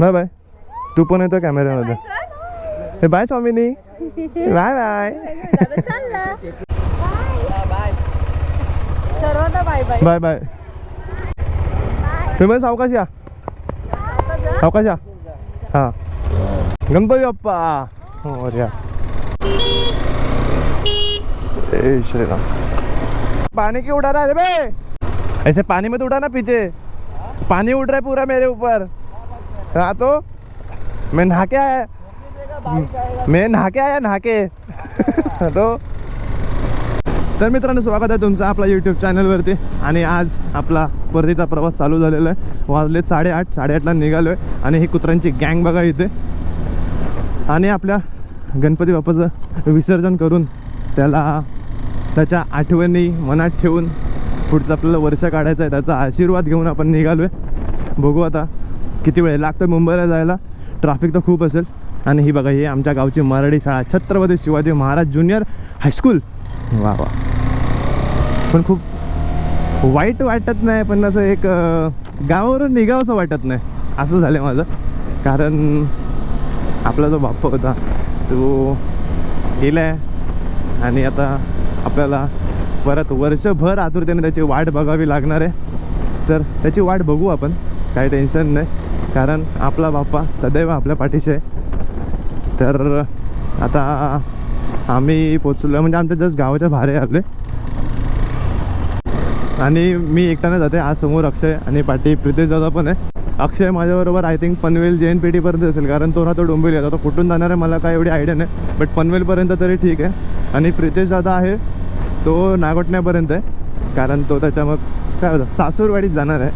Bye bye. तू पण येतो कॅमेऱ्यामध्ये. हे bye Swamini. Bye bye. Bye bye. तुम्ही सावकाश या. सावकाश या. हा. गणपती बाप्पा. हो या. ए श्रीराम. पानी की उड़ा रहा है बे. ऐसे पानी में तो उड़ा ना पीछे. पानी उड़ रहा है पूरा मेरे ऊपर. हाँ तो मैं नहा के आया मैं नहा के आया नहा के तो तर मित्रांनो स्वागत आहे तुमचं आपल्या यूट्यूब चॅनलवरती आणि आज आपला परतीचा प्रवास चालू झालेला आहे. वाजले साडेआठ साडेआठला निघालो आहे आणि ही कुत्र्यांची गँग बघा इथे. आणि आपल्या गणपती बाप्पाचं विसर्जन करून त्याला त्याच्या आठवणी मनात ठेवून पुढचं आपल्याला वर्ष काढायचं आहे. त्याचा आशीर्वाद घेऊन आपण निघालो आहे बघू आता किती वेळ लागतो मुंबईला जायला? ट्रॅफिक तर खूप असेल. आणि ही बघा ही आमच्या गावची मराठी शाळा Chhatrapati Shivaji Maharaj junior high school वा वा. पण खूप वाईट वाटत नाही पण असं एक गावावरून निघावंसं वाटत नाही. असं झालं माझं. कारण आपला जो बाप्पा होता तो गेला आहे आणि आता आपल्याला परत वर्षभर आतुरतेने त्याची वाट बघावी लागणार आहे. तर त्याची वाट बघू आपण. काही टेन्शन नाही. कारण आपला बाप्पा सदैव आपल्या पाठीशी आहे. तर आता आम्ही पोचलो म्हणजे आमच्या जस्ट गावाच्या बाहेर आले आणि मी एकट्याने जाते आज समोर अक्षय आणि पाठी प्रितेश दादा पण आहे. अक्षय माझ्याबरोबर आय थिंक पनवेल जे एन पी टीपर्यंत असेल कारण तो राहतो डोंबिवली आता तो कुठून जाणार आहे मला काय एवढी आयडिया नाही. बट पनवेलपर्यंत तरी ठीक आहे. आणि प्रितेश दादा आहे तो नागोटण्यापर्यंत आहे. कारण तो त्याच्या मग काय होतं सासूरवाडीत जाणार आहे.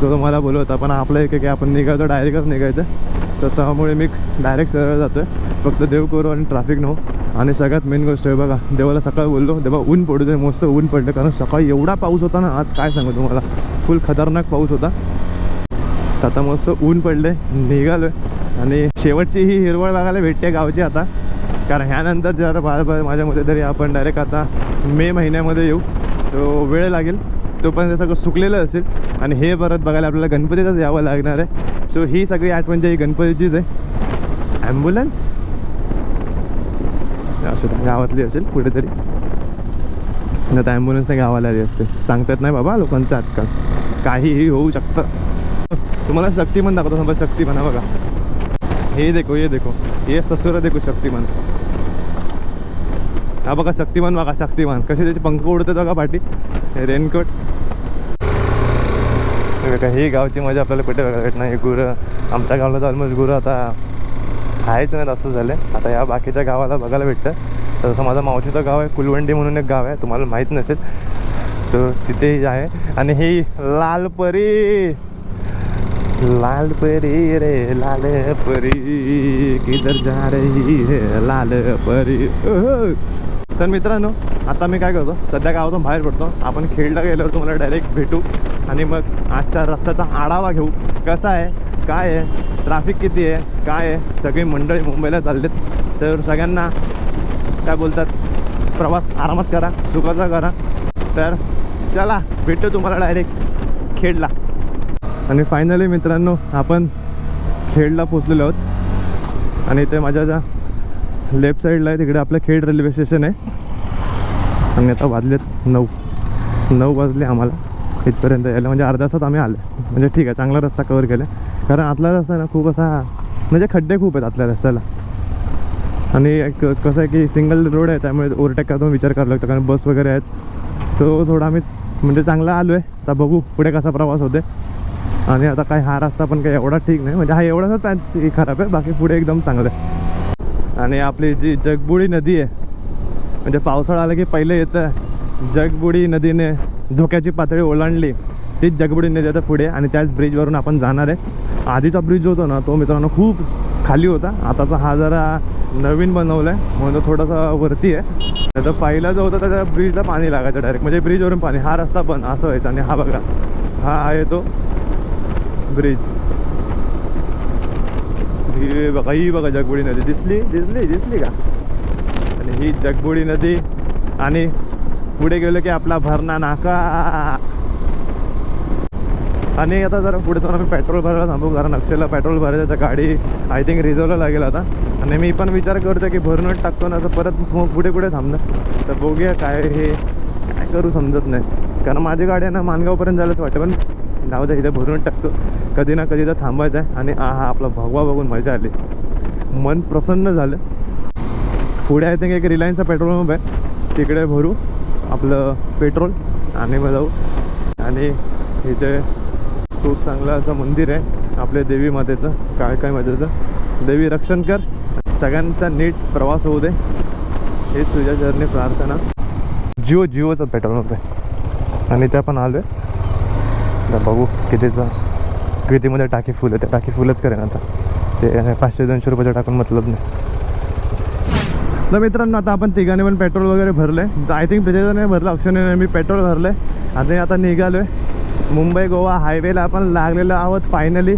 तो मला बोलवता पण आपलं एक की आपण निघायचं डायरेक्टच निघायचं. तर त्यामुळे मी डायरेक्ट सरळ जातो आहे फक्त देव करू आणि ट्रॅफिक नव्हतं आणि सगळ्यात मेन गोष्ट आहे बघा देवाला सकाळी बोललो तेव्हा ऊन पडू दे मस्त ऊन पडलं. कारण सकाळी एवढा पाऊस होता ना आज काय सांगू तुम्हाला? फुल खतरनाक पाऊस होता. तर आता मस्त ऊन पडले निघालो. आणि शेवटची ही हिरवळ बघायला भेटते गावची आता. कारण ह्यानंतर जर बार बार माझ्या मते तरी आपण डायरेक्ट आता मे महिन्यामध्ये येऊ. सो वेळ लागेल. तोपर्यंत सगळं सुकलेलं असेल. आणि हे परत बघायला आपल्याला गणपतीतच यावं लागणार आहे. सो ही सगळी आठवण म्हणजे ही गणपतीचीच आहे. ॲम्ब्युलन्स असू गावातली असेल कुठेतरी. नाही तर ॲम्ब्युलन्स नाही गावाला आली असते. सांगतात नाही बाबा लोकांचं आजकाल. काहीही होऊ शकतं. तुम्हाला शक्तिमान दाखवतो समजा शक्तिमान बघा. हे देखो हे देखो. हे ससुर देखो शक्तिमान हा बघा शक्तिमान बघा शक्तिमान कसे त्याचे पंख उडतात बघा पाठी. रेनकोट. हे ही गावची मजा आपल्याला कुठे बघायला भेटणार हे गुरं आमच्या गावाला तर ऑलमोस्ट गुरं आता आहेच नाही असं झालं आता या बाकीच्या गावाला बघायला भेटतं. तर जसं माझं मावशीचं गाव आहे कुलवंडी म्हणून एक गाव आहे. तुम्हाला माहीत नसेल. सो तिथेही आहे. आणि ही लाल परी लाल परी रे लाल परी किधर जा रही है लाल परी तर मित्रांनो आता मी काय करतो सध्या गावातून बाहेर पडतो. आपण खेळला गेल्यावर तुम्हाला डायरेक्ट भेटू. आणि मग आजच्या रस्त्याचा आढावा घेऊ. कसा आहे? काय आहे? ट्रॅफिक किती आहे? काय आहे? सगळी मंडळी मुंबईला चाललेत. तर सगळ्यांना काय बोलतात? प्रवास आरामात करा सुखाचा करा. तर चला भेटतो तुम्हाला डायरेक्ट खेडला आणि फायनली मित्रांनो आपण खेडला पोचलेलो आहोत. आणि इथे माझ्या ज्या लेफ्ट साईडला आहे तिकडे आपलं खेड रेल्वे स्टेशन आहे. आणि आता वाजलेत नऊ. नऊ वाजले आम्हाला. इथपर्यंत यायला. म्हणजे अर्ध्या तासात आम्ही आलो म्हणजे ठीक आहे चांगला रस्ता कवर केला कारण आतला रस्ता ना खूप असा म्हणजे खड्डे खूप आहेत आतल्या रस्त्याला. आणि एक कसं आहे की सिंगल रोड आहे त्यामुळे ओव्हरटेक करताना विचार करावा लागतो. कारण बस वगैरे आहेत. तो थोडा आम्ही म्हणजे चांगला आलो आहे आता बघू पुढे कसा प्रवास होते आणि आता काय हा रस्ता पण काही एवढा ठीक नाही. म्हणजे हा एवढाच त्याची खराब आहे. बाकी पुढे एकदम चांगलं आहे. आणि आपली जी जगबुडी नदी आहे म्हणजे पावसाळा आला की पहिले येतं जगबुडी नदीने धोक्याची पातळी ओलांडली. तीच जगबुडी नदी आता पुढे आणि त्याच ब्रिजवरून आपण जाणार आहे. आधीचा ब्रिज होतो ना तो मित्रांनो खूप खाली होता. आताचा हा जरा नवीन बनवला आहे म्हणून तो थोडासा वरती आहे. तर पहिला जो होता त्याच्या ब्रिजला पाणी लागायचं डायरेक्ट म्हणजे ब्रिजवरून पाणी. हा रस्ता पण असं व्हायचा. आणि हा बघा हा आहे तो ब्रिज हिरवे बघा ही बघा जगबुडी नदी दिसली दिसली दिसली का आणि ही जगबुडी नदी आणि पुढे गेलो की आपला भरणा नाका आणि आता जरा पुढे जाऊन आम्ही पेट्रोल भरायला थांबू कारण अक्षयला पेट्रोल भरायचं तर गाडी आय थिंक रिझर्वला लागेल आता आणि मी पण विचार करतो की भरूनच टाकतो ना तर परत पुढे पुढे थांबणार तर बघूया काय हे काय करू समजत नाही कारण माझी गाडी आहे ना मानगावपर्यंत जायलाच वाटतं पण जाऊ द्या इथे भरूनच टाकतो कधी ना कधी तर थांबायचं आहे आणि आ हा आपला भगवा बघून मजा आली. मन प्रसन्न झालं. पुढे आय थिंक एक रिलायन्सचा पेट्रोल पंप आहे. तिकडे भरू आपलं पेट्रोल आणि मग जाऊ. आणि इथे खूप चांगलं असं मंदिर आहे. आपल्या देवी मातेचं काय काय मातेचं. देवी रक्षण कर. सगळ्यांचा नीट प्रवास होऊ दे. हे तुझ्या चरणी प्रार्थना. जिओ जिओचं पेट्रोल पंप आहे. आणि त्या पण आलं आहे बघू कितीचं कितीमध्ये टाकी फुल त्या टाकी फुलच करेन आता. ते पाचशे दोनशे रुपयाचं टाकून मतलब नाही. तर मित्रांनो आता आपण तिघांनी पण पेट्रोल वगैरे भरले आय थिंक नाही भरलं अक्षरने मी पेट्रोल भरले आता आता निघालो आहे मुंबई गोवा हायवेला आपण लागलेलो आहोत फायनली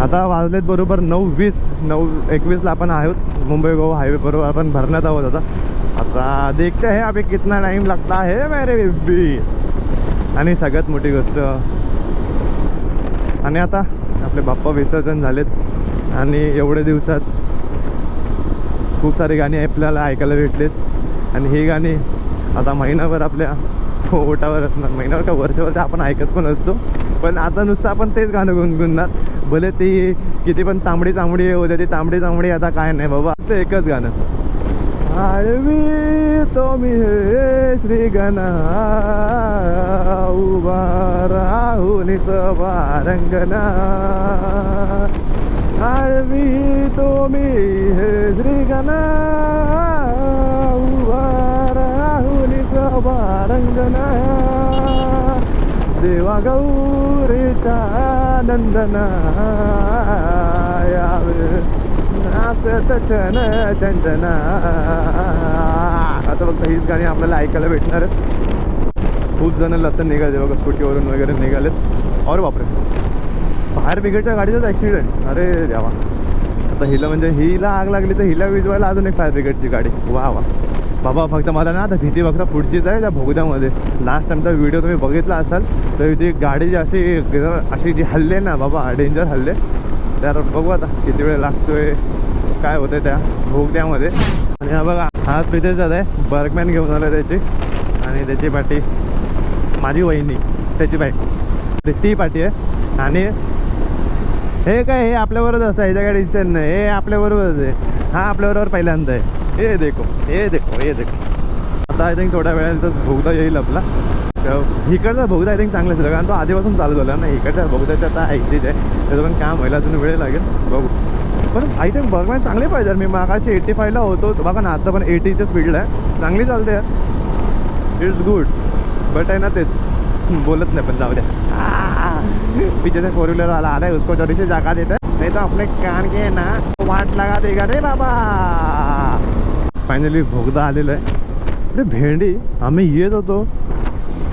आता वाजलेत बरोबर नऊ वीस नऊ एकवीसला आपण आहोत. मुंबई गोवा हायवे बरोबर आपण भरण्यात आहोत आता. आता देखते आहे अभी कितना टाईम लागता आहे मेरे बेबी. आणि सगळ्यात मोठी गोष्ट आणि आता आपले बाप्पा विसर्जन झालेत आणि एवढ्या दिवसात खूप सारी गाणी आपल्याला ऐकायला भेटलेत. आणि ही गाणी आता महिनाभर आपल्या ओटावर असणार. महिनाभर का वर्षभर आपण ऐकत पण असतो. पण आता नुसतं आपण तेच गाणं गुणगुणणार भले ती किती पण तांबडी चांबडी होते ती तांबडी चांबडी आता काय नाही बाबा. ते एकच गाणं. आळवी. तो मी हे श्री गणा उभा राहून सभा रंगना आळवी तो मी हे श्री गणा उभा राहून सभा रंगना देवा गौरीच्या नंदना यावे नाचत छन चंदना. आता फक्त हीच गाणी आपल्याला ऐकायला भेटणार आहेत. खूप जण लतं निघाले बघा स्कूटीवरून वगैरे निघालेत. और बापरे. फायर ब्रिगेडच्या गाडीचाच ॲक्सिडेंट अरे द्यावा आता हिला म्हणजे हिला आग लागली तर हिला विजवायला अजून एक फायर ब्रिगेडची गाडी. वा वा. बाबा फक्त मला ना आता भीती फक्त पुढचीच आहे त्या भोगद्यामध्ये. लास्ट टाइमचा व्हिडिओ तुम्ही बघितला असाल तर ती गाडी जी अशी अशी जी हल्ले ना बाबा डेंजर हल्ले तर बघू आता किती वेळ लागतोय काय होतंय त्या भोगद्यामध्ये. आणि हा बघा हा प्रितेश दादा आहे. बर्गमॅन घेऊन आला त्याची. आणि त्याची पाठी माझी वहिनी त्याची बाईक ती पाठी आहे. आणि हे काय हे आपल्याबरोबर असतं. ह्याच्या काय इच्छा नाही. हे आपल्याबरोबरच आहे. हा आपल्याबरोबर पहिल्यांदा आहे. हे देखो हे देखो हे देखो. आता आय थिंक थोड्या वेळानंतर भोगदा येईल आपला. तर इकडचा भोगदा आय थिंक चांगला असेल. कारण तो आधीपासून चालू झाला ना. इकडच्या भोगद्याच्या आता ऐकतीच आहे. त्याचं पण काम व्हायला अजून वेळ लागेल. बघू. पण आय थिंक बर्गमॅन चांगले पाहिजे मी मागाशी एटी फायला होतो. बघा ना आता पण एटीच्या स्पीडला आहे. चांगली चालते. इट्स गुड बट आहे ना तेच. बोलत नाही पण जाऊ द्या. पीछे से फोर व्हीलर वाला आ रहा है उसको थोड़ी सी जगह देते हैं। नहीं तो अपने कान के ना. वाट लगा देगा रे बाबा. फायनली भोगदा आलेलं आहे. अरे भेंडी आम्ही येत होतो.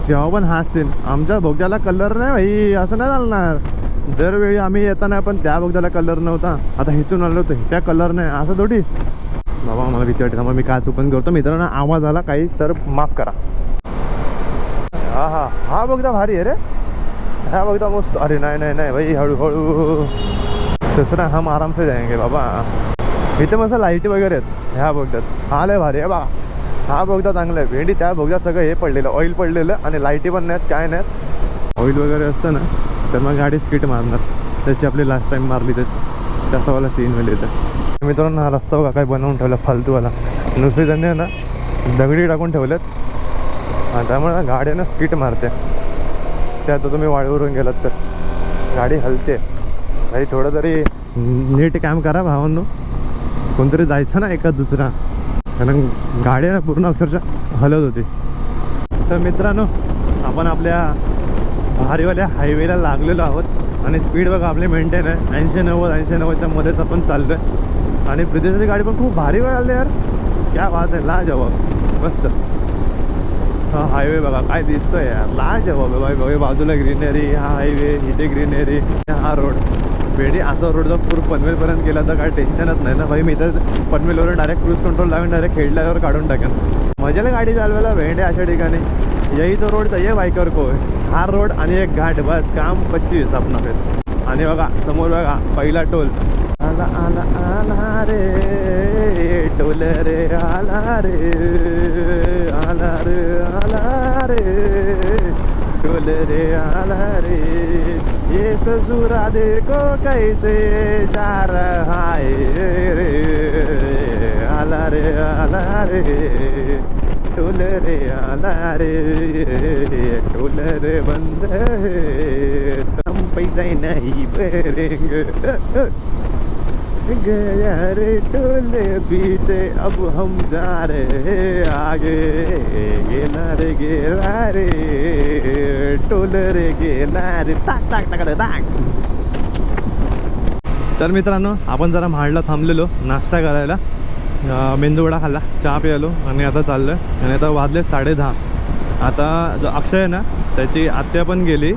तेव्हा पण हाच सीन आमच्या भोगद्याला कलर नाही भाई. असं नाही चालणार. दरवेळी आम्ही येताना पण त्या भोगद्याला कलर नव्हता. आता इथून आलो होतो त्या कलर नाही असं थोडी. बाबा मला भीती वाटते. मग मी काय चुकून करतो? मित्रांनो आवाज आला काही तर माफ करा. हा हा हा बघता भारी आहे रे. हा बघता मस्त. अरे नाही नाही नाही भाई हळूहळू. ससरा हम आराम से बाबा. इथे मस्त लाईटी वगैरे आहेत. ह्या बघतात. हा लय भारी आहे बा. हा बघता चांगला आहे. भेंडी त्या बघता सगळं हे पडलेलं. ऑइल पडलेलं आणि लाईटी पण नाहीत काय नाहीत. ऑइल वगैरे असतं ना. तर मग गाडी स्किट मारणार. तशी आपली लास्ट टाईम मारली तशी. तसावाला सीन होईल तर मित्रांनो हा रस्ता बघा काय बनवून ठेवला फालतूवाला. नुसते त्यांनी आहे ना दगडी टाकून ठेवल्यात त्यामुळे गाड्यानं स्किट मारते. ते आता तुम्ही वाळवरून गेलात तर. गाडी हलते. काही थोडं तरी नीट काम करा भावांनो. कोणतरी जायचं ना एका दुसरा. कारण गाड्यानं पूर्ण अक्षरशः हलत होती. तर मित्रांनो आपण आपल्या भारीवाल्या हायवेला लागलेलो आहोत. आणि स्पीड बघा आपली मेंटेन आहे. ऐंशी नव्वद ऐंशी नव्वदच्या मध्येच आपण चाललो आहे आणि प्रदेशाची गाडी पण खूप भारी वेळ आली यार. क्या बात आहे ला जवाब मस्त. हा हायवे बघा काय दिसतोय यार. ला जवाब बाई बाई बाजूला ग्रीनरी हा हायवे इथे ग्रीनरी हा रोड बेडी असा रोड जर पूर्ण पनवेलपर्यंत गेला तर काय टेन्शनच नाही ना भाई. मी तर पनवेलवरून डायरेक्ट क्रूज कंट्रोल लावून डायरेक्ट खेळल्यावर काढून टाकेन. मजाला गाडी चालवायला भेंडे अशा ठिकाणी. यही तो रोड चाहिए बायकर को. हा रोड आणि एक घाट बस काम पच्चीस आपण आणि बघा समोर बघा पहिला टोल. आला आला आला रे टोल रे आला रे आला रे आला रे टोल रे आला रे. ये ससुरा देखो कैसे जा रहा है रे. आला रे आला रे. टोल रे आला रे ठोल रे बंद है, हम पैसा नहीं भरेंगे. गया रे ठोल पीछे अब हम जा रे आगे. गेला रे गेला रे टोल रे गेला रे. टाक टाक टाक टाक तर मित्रांनो आपण जरा म्हाडला थांबलेलो नाश्ता करायला. मेंदूवडा खाल्ला. चहा प्यायलो आणि आता चाललो आणि आता वाजले साडे दहा. आता जो अक्षय आहे ना त्याची आत्या पण गेली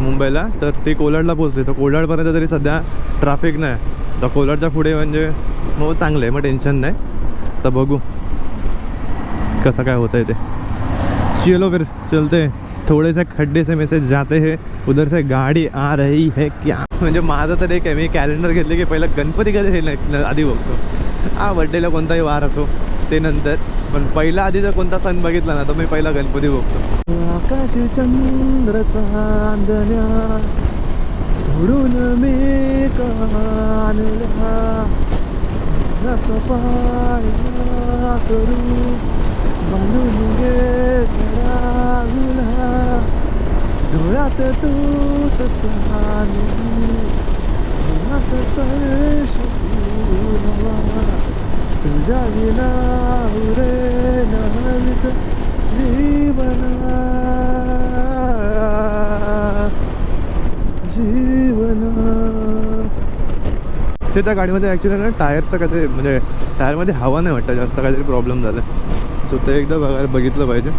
मुंबईला. तर ती कोलाडला पोहोचली. तर कोलाडपर्यंत तरी सध्या ट्रॅफिक नाही. तर कोलाडच्या पुढे म्हणजे हो चांगलं आहे मग टेन्शन नाही. तर बघू. कसं काय होतं आहे ते. चलो फिर चलते. थोड़े से खड्डे से मेसेज जाते हैं. उधर से गाडी आ रही है क्या? म्हणजे माझं तर एक आहे मी कॅलेंडर घेतले की पहिलं गणपती कधी हे नाही- आधी बघतो. हा बड्डेला कोणताही वार असो ते नंतर. पण पहिला आधी जर कोणता सण बघितला ना तर मी पहिला गणपती बघतो. आकाश चंद्र चांदण्या धुडून मी कानल्या नाचा पाया करू म्हणून घे सरागुला डोळ्यात तूच चालू स्पर्श तुझ्या विना उरे जीवना. जीवना त्या गाडीमध्ये ॲक्च्युली ना टायरचं काहीतरी म्हणजे टायरमध्ये हवा नाही वाटतं जास्त काहीतरी प्रॉब्लेम झाला. सो ते एकदा बघायला बघितलं पाहिजे.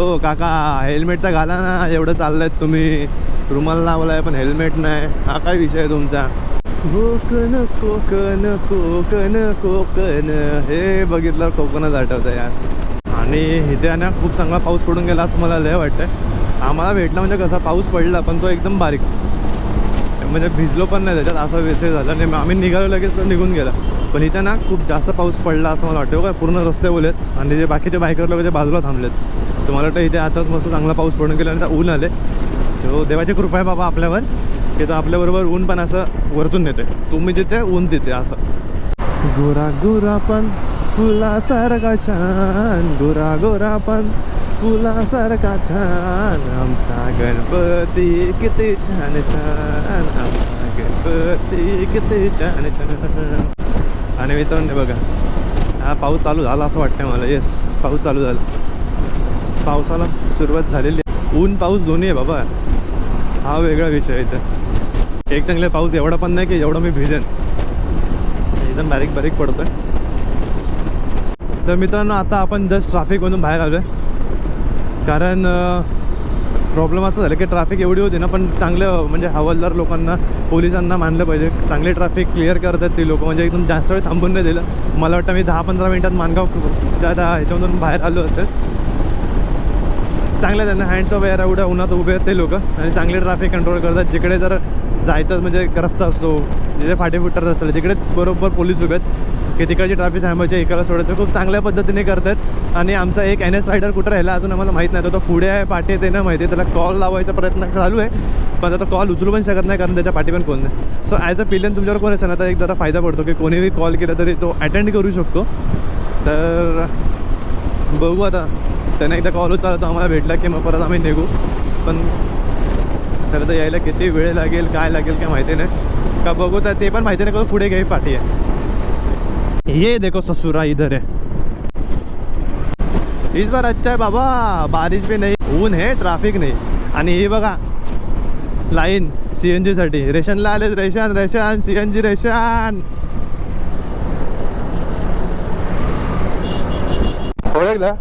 ओ काका हेल्मेट तर घाला ना एवढं चाललंय तुम्ही. रुमाल लावलाय पण हेल्मेट नाही. हा काय विषय आहे तुमचा? कोकण कोकण कोकण कोकण. हे बघितलं कोकणच आठवतं यार. आणि इथे आहे ना खूप चांगला पाऊस पडून गेला असं मला लय वाटतं आम्हाला भेटला म्हणजे कसा पाऊस पडला पण तो एकदम बारीक. म्हणजे भिजलो पण नाही त्याच्यात असा विषय झाला. नाही मग आम्ही निघालो लगेच तर निघून गेला. पण इथे ना खूप जास्त पाऊस पडला असं मला वाटतं हो का पूर्ण रस्ते ओलेत. आणि जे बाकीचे बायकर लोक जे बाजूला थांबलेत. तर मला वाटतं इथे आताच मस्त चांगला पाऊस पडून गेला आणि ऊन आले सो देवाची कृपा आहे बाबा आपल्यावर. की तर आपल्याबरोबर ऊन पण असं वरतून नेते तुम्ही जिथे ऊन तिथे असं. गोरा गोरा पण फुलासारखा छान. गोरा गोरा पण फुलासारखा छान. आमचा गणपती किती छान छान. आमचा गणपती किती छान छान. आणि मित्रांनो बघा. हा पाऊस चालू झाला असं वाटतं मला. येस पाऊस चालू झाला. पावसाला सुरुवात झालेली आहे. ऊन पाऊस दोन्ही आहे बाबा. हा वेगळा विषय इथं. एक चांगले पाऊस एवढा पण नाही की एवढं मी भिजेन. एकदम बारीक बारीक पडतोय. तर मित्रांनो आता आपण जस्ट ट्रॅफिकमधून बाहेर आलो आहे कारण प्रॉब्लेम असं झालं की ट्रॅफिक एवढी होती ना पण चांगलं म्हणजे हवालदार लोकांना पोलिसांना मानलं पाहिजे. चांगले ट्रॅफिक क्लिअर करतात ते लोक. म्हणजे एकदम जास्त वेळ थांबून नाही दिलं. मला वाटतं मी दहा पंधरा मिनिटात मानगाव त्या त्या ह्याच्यामधून बाहेर आलो असेल. चांगलं त्यांना. हँड्स ऑफ एअर एवढ्या उन्हात उभे आहेत ते लोक. आणि चांगले ट्रॅफिक कंट्रोल करतात. जिकडे जर जायचं म्हणजे एक रस्ता असतो जिथे फाटे फुटत असेल तिकडे बरोबर पोलीस उभे आहेत. की तिकडची ट्रॅफिक थांबायची एकाला सोडायचं. खूप चांगल्या पद्धतीने करतात आणि आमचा एक एन एस रायडर कुठं राहिला अजून आम्हाला माहीत नाही. तो तो पुढे आहे पाठी आहे ते नाही माहिती. आहे. त्याला कॉल लावायचा प्रयत्न चालू आहे. पण आता कॉल उचलू पण शकत नाही कारण त्याच्या पाठी पण कोण नाही. सो ॲज अ पिलियन तुमच्यावर कोण असेल? आता एक जरा फायदा पडतो की कोणीही कॉल केला तरी तो अटेंड करू शकतो. तर बघू आता. त्याने एकदा कॉल उचलला तो आम्हाला भेटला की मग परत आम्ही निघू. पण तर तर यायला किती वेळ लागेल काय लागेल काय माहिती नाही. का बघू तर ते पण माहिती नाही का पुढे घ्यावी पाठी. आहे ये देखो ससुरा इधर है. इस बार अच्छा है बाबा बारिश भी नाही ऊन है ट्रॅफिक नाही. आणि हे बघा लाईन सी एन जीसाठी रेशनला आले ration ration C N G ration. ओळखला?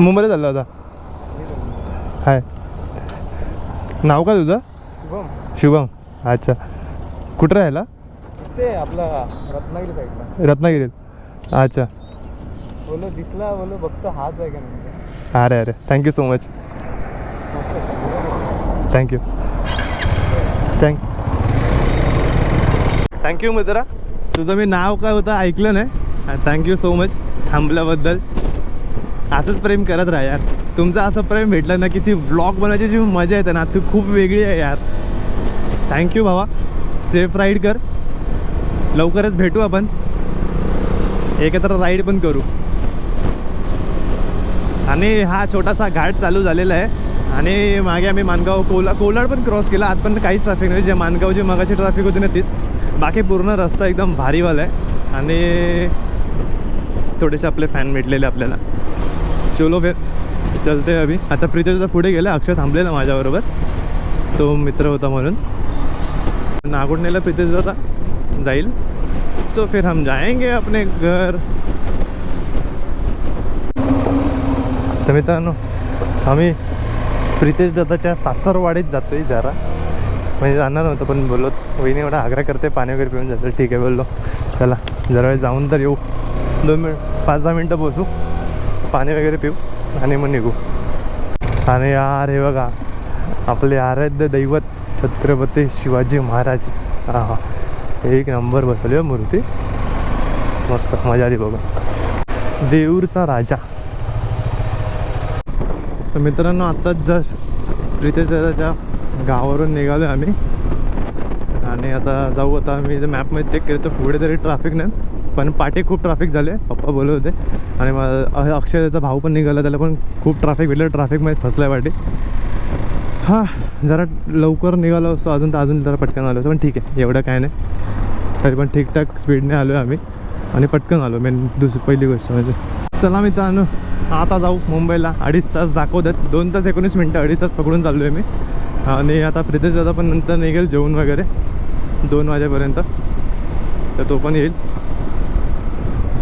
मुंबईला चालला होता. हाय. नाव काय तुझं? शुभम. अच्छा. कुठं राहिला? इथे आपला रत्नागिरी साईडला. रत्नागिरीत अच्छा. बोलो दिसला बोलो बघतो हाच आहे का अरे अरे. Thank you so much. Thank you thank thank you मित्रा. तुझं मी नाव काय होतं ऐकलं नाही. थँक्यू सो मच थांबल्याबद्दल. असंच प्रेम करत राहा यार. तुमचं असं प्रेम भेटलं ना की जी ब्लॉग बनवायची जी मजा येते ना ती खूप वेगळी आहे यार. थँक्यू भावा. सेफ राईड कर. लवकरच भेटू आपण. एकत्र राईड पण करू. आणि हा छोटासा घाट चालू झालेला आहे. आणि मागे आम्ही मानगाव कोला कोलाड पण क्रॉस केला. आजपर्यंत काहीच ट्रॅफिक नाही. जे मानगावची मगाची ट्रॅफिक होती ना तीच. बाकी पूर्ण रस्ता एकदम भारीवाला आहे. आणि थोडेसे आपले फॅन भेटलेले आपल्याला. चलो फिर. चलते अभी. आता प्रितेशचा पुढे गेला. अक्षय थांबलेला माझ्याबरोबर. तो मित्र होता म्हणून. नागोडनेला प्रितेश आता जाईल. तो फिर हम जाएंगे अपने घर. तर मित्रांनो आम्ही प्रितेश दादाच्या सासरवाडीत जातो आहे जरा. म्हणजे जाणार नव्हतं पण बोललो वहिनी एवढा आग्रह करते पाणी वगैरे पिऊन जायचं. ठीक आहे बोललो. चला जरा वेळ जाऊन तर येऊ. दोन मिनिट पाच दहा मिनटं बसू. पाणी वगैरे पिऊ आणि मग निघू. आणि यार हे बघा आपले आराध्य दैवत छत्रपती शिवाजी महाराज. हां हां एक नंबर बसवली हो मूर्ती. मस्त मजा आली बघा देऊरचा राजा. तर मित्रांनो आत्ताच जस्ट प्रितेश दादाच्या गावावरून निघालो आम्ही. आणि आता जाऊ आता मी मॅपमध्ये चेक केलं तर पुढे तरी ट्रॅफिक नाही. पण पाठी खूप ट्रॅफिक झाले. पप्पा बोलत होते. आणि मला अक्षयचा भाऊ पण निघाला. त्याला पण खूप ट्रॅफिक भेटलं. ट्रॅफिकमध्ये फसला आहे वाटे हां जरा लवकर निघालो असतो. अजून तर अजून जरा पटकन आलो असतो. पण ठीक आहे. एवढं काय नाही. तरी पण ठीकठाक स्पीडने आलो आहे आम्ही. आणि पटकन आलो. मेन दुसरी पहिली गोष्ट म्हणजे. चला मित्रांनो आता जाऊ मुंबईला. अडीच तास दाखवतात. दोन तास एकोणीस मिनटं अडीच तास पकडून चाललो आहे मी. आणि आता प्रितेश दादा पण नंतर निघेल जेवण वगैरे. दोन वाजेपर्यंत. तर तो पण येईल.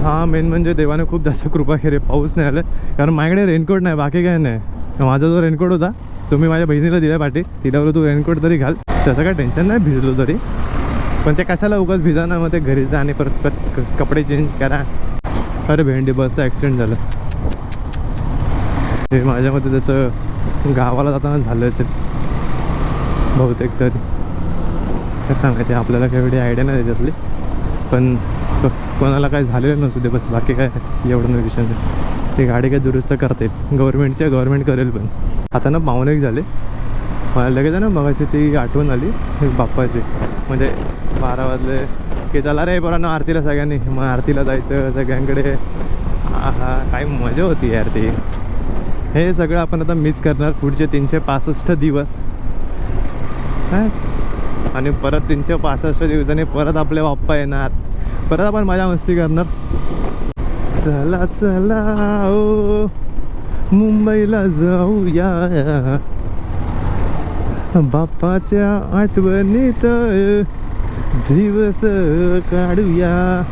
हां मेन म्हणजे देवाने खूप जास्त कृपा केली. पाऊस नाही आलं. कारण माझ्याकडे रेनकोट नाही बाकी काय नाही. माझा जो रेनकोट होता तो मी माझ्या बहिणीला दिला पाठी. तिला तू रेनकोट तरी घाल. त्याचं काय टेन्शन नाही भिजलो तरी. पण ते कशाला उगाच भिजा ना मग ते घरी जा आणि परत परत क- कपडे चेंज करा. अरे भेंडी बसचं ॲक्सिडेंट झालं. हे माझ्या मते त्याचं गावाला जाताना झालं असेल. बहुतेक तरी. काय माहिती आपल्याला काही एवढी आयडिया नाही त्याच्यातली पण कोणाला काय झालेलं नसू दे बस बाकी काय एवढं नाही विषय नाही. ती गाडी काय दुरुस्त करता. येईल गव्हर्नमेंटच्या गव्हर्नमेंट करेल पण. आता ना पाहुणे एक झाले. मला लगेच आहे ना मगाशी ती आठवण आली बाप्पाची. म्हणजे बारा वाजले. की चला रे पोरांना आरतीला सगळ्यांनी. मग आरतीला जायचं सगळ्यांकडे. काय मजा होती यार ती. हे सगळं आपण आता मिस करणार. पुढचे तीनशे पासष्ट दिवस. काय आणि परत तीनशे पासष्ट दिवसांनी परत आपले बाप्पा येणार. परत आपण मजा मस्ती करणार. चला चला ओ. मुंबईला जाऊया. बाप्पाच्या आठवणीत दिवस काढूया.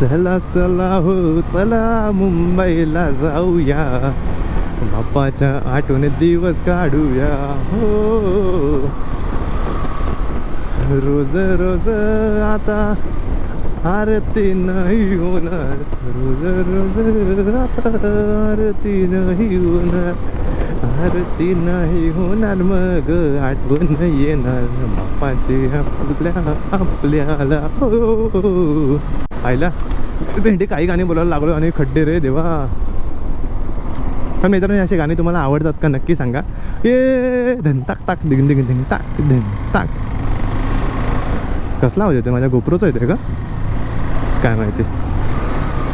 चला चला हो. चला मुंबईला जाऊया. बाप्पाच्या आठवणीत दिवस काढूया. हो. रोज रोज आता आरती नाही होणार. रोज रोज आरती नाही होणार. आरती नाही होणार मग आठवण येणार. बाप्पाची आपल्या आपल्याला. हो. आईला भेंडी काही गाणी बोलायला लागलो आणि खड्डे रे देवा. पण मित्रांनो असे गाणी तुम्हाला आवडतात का नक्की सांगा. ये धन ताक ताक दिग दिग धिंग ताक धन ताक. कसला आवाज येते माझ्या गोप्रोचा येते का? काय माहिती.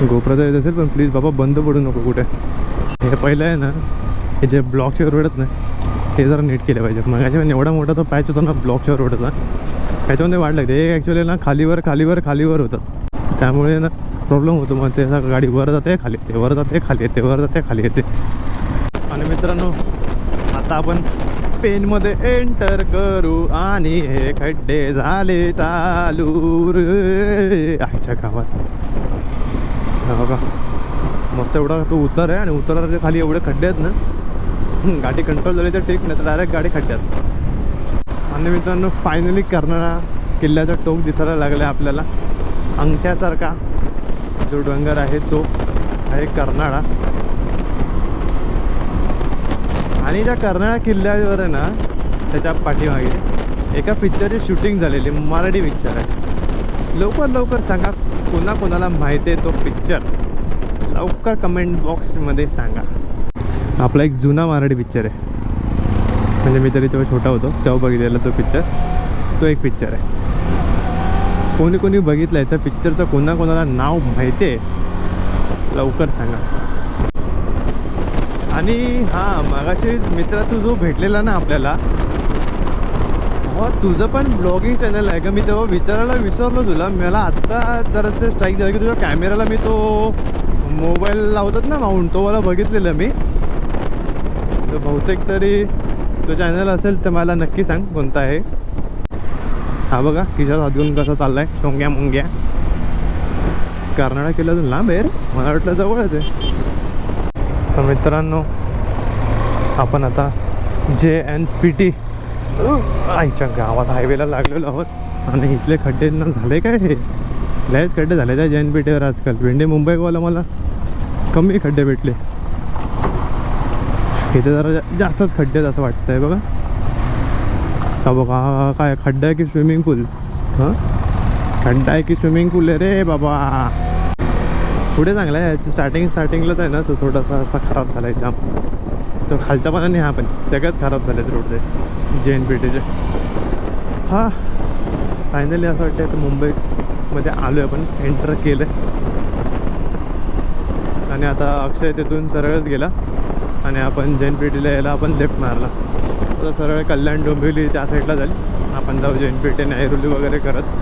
गोप्रोचा येत असेल पण प्लीज बाबा बंद पडू नको कुठे. हे पहिलं आहे ना हे जे ब्लॉकच्या रोडत नाही ते जरा नीट केलं पाहिजे मग याच्यामध्ये एवढा मोठा तो पॅच होता ना ब्लॉकच्या रोडचा त्याच्यामध्ये वाढलं लागते. एक ॲक्च्युली ना खालीवर खालीवर खालीवर होतं. त्यामुळे ना प्रॉब्लेम होतो. मग ते गाडी वर जाते खाली येते वर जाते खाली येते वर जाते खाली येते. आणि मित्रांनो आता आपण पेनमध्ये एंटर करू आणि हे खड्डे झाले चालू रे आईच्या गावात. बघा. मस्त एवढा तो उतार आहे आणि उताराच्या खाली एवढे खड्डे आहेत ना. गाडी कंट्रोल झाली तर ठीक नाही तर डायरेक्ट गाडी खड्ड्यात. आणि मित्रांनो फायनली करणारा किल्ल्याचा टोक दिसायला लागला आहे आपल्याला. अंगठ्यासारखा जो डोंगर आहे तो आहे कर्नाळा. आणि त्या कर्नाळा किल्ल्यावर आहे ना त्याच्या पाठीमागे एका पिक्चरची शूटिंग झालेली मराठी पिक्चर आहे. लवकर लवकर सांगा कोणा कोणाला माहिती आहे तो पिक्चर लवकर कमेंट बॉक्समध्ये सांगा. आपला एक जुना मराठी पिक्चर आहे. म्हणजे मी तरी तेव्हा छोटा होतो तेव्हा बघितलेला तो पिक्चर तो एक पिक्चर आहे. कोणी कोणी बघितलं आहे त्या पिक्चरचं कोणा कोणाला नाव माहिती आहे? लवकर सांगा. आणि हां मागाशी मित्रा तू जो भेटलेला ना आपल्याला हो तुझं पण ब्लॉगिंग चॅनल आहे का? मी तेव्हा विचारायला विसरलो तुला. मला आत्ता जरासं स्ट्राईक झालं की तुझ्या कॅमेराला मी तो मोबाईल लावतात ना माऊंट तो मला बघितलेलं मी. तर बहुतेक तरी तो चॅनल असेल तर मला नक्की सांग कोणता आहे. हा बघा खिशात हात घेऊन कसा चाललाय. शोंग्या मुंग्या. कर्नाळा किल्ल्यातून लांब आहे मला वाटलं जवळच आहे. तर मित्रांनो आपण आता जे एन पी टी आईच्या गावात हायवेला लागलेलो आहोत. आणि इथले खड्डे ना झाले काय हे? लयच खड्डे झाले त्या जे एन पी टीवर आजकाल. भेंडे मुंबईवाला मला कमी खड्डे भेटले. इथे जरा जास्तच खड्डे आहेत असं आहे बघा. का बघा हा काय खड्डा आहे की स्विमिंग पूल? हां? खड्डा आहे की स्विमिंग पूल आहे रे बाबा. पुढे चांगला आहे. स्टार्टिंग स्टार्टिंगलाच आहे ना तो थोडासा असा खराब झाला आहे जाम तो खालचा पण आणि हा पण. सगळंच खराब झाले आहेत रोडचे जे एन पी टीचे हा. फायनली असं वाटतं तर मुंबईमध्ये आलो आहे आपण. एंटर केलं आणि आता अक्षय तिथून सरळच गेला. आणि आपण जैन पेटीला यायला आपण लेफ्ट मारला. आता सरळ कल्याण डोंबिवली त्या साईडला जाईल. आपण जाऊ जैन पेठे नेहरुली वगैरे करत.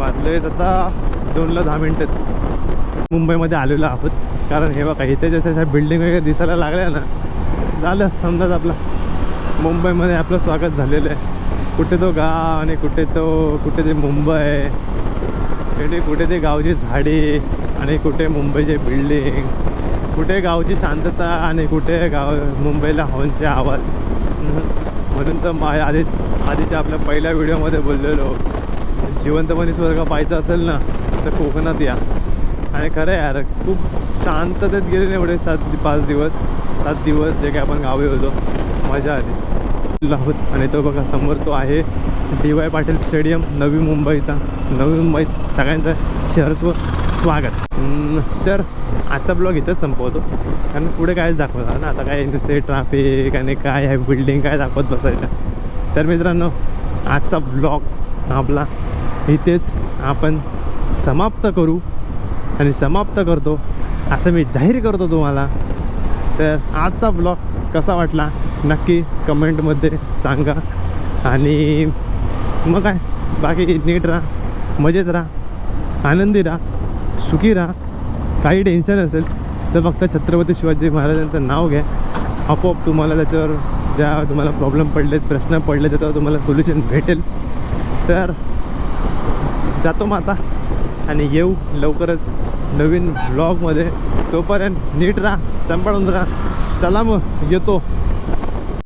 वाजले आता दोनला दहा मिनटं. मुंबईमध्ये आलेलो आहोत. कारण हे बघा इथे जसं अशा बिल्डिंग वगैरे दिसायला लागल्या ना झालं समजाच आपलं. मुंबईमध्ये आपलं स्वागत झालेलं आहे. कुठे तो गाव आणि कुठे तो कुठे ते मुंबई. कुठे कुठे ते गावची झाडे आणि कुठे मुंबईचे बिल्डिंग कुठे गावची शांतता आणि कुठे गाव मुंबईला हॉर्नचे आवाज. म्हणून तर मा आधीच आधीच्या आपल्या पहिल्या व्हिडिओमध्ये बोललेलो. जिवंतपणे स्वर्ग पाहायचा असेल ना तर कोकणात या. आणि खरं यार. खूप शांततेत गेले ना एवढे सात पाच दिवस. सात दिवस जे काय आपण गावी होतो. मजा आली. आहोत आणि तो बघा समोर तो आहे डी वाय पाटील स्टेडियम नवी मुंबईचा. नवी मुंबईत सगळ्यांचं शहरस्व स्वागत. तर आजचा ब्लॉग इथंच संपवतो. कारण पुढे कायच दाखवणार ना. आता काय तिथे ट्राफिक आणि काय आहे बिल्डिंग काय दाखवत बसायचं. तर मित्रांनो आजचा ब्लॉग आपला इथेच आपण समाप्त करू. आणि समाप्त करतो. असं मी जाहीर करतो तुम्हाला. तर आजचा ब्लॉग कसा वाटला? नक्की कमेंटमध्ये सांगा. आणि मग काय? बाकी नीट राहा मजेत राहा आनंदी राहा सुखी राहा. काही टेन्शन असेल तर फक्त छत्रपती शिवाजी महाराजांचं नाव घ्या. आपोआप तुम्हाला त्याच्यावर ज्या तुम्हाला प्रॉब्लेम पडलेत प्रश्न पडले त्याच्यावर तुम्हाला सोल्युशन भेटेल. तर जातो मग आता आणि येऊ लवकरच नवीन ब्लॉगमध्ये तोपर्यंत नीट राहा सांभाळून राहा. चला मग येतो.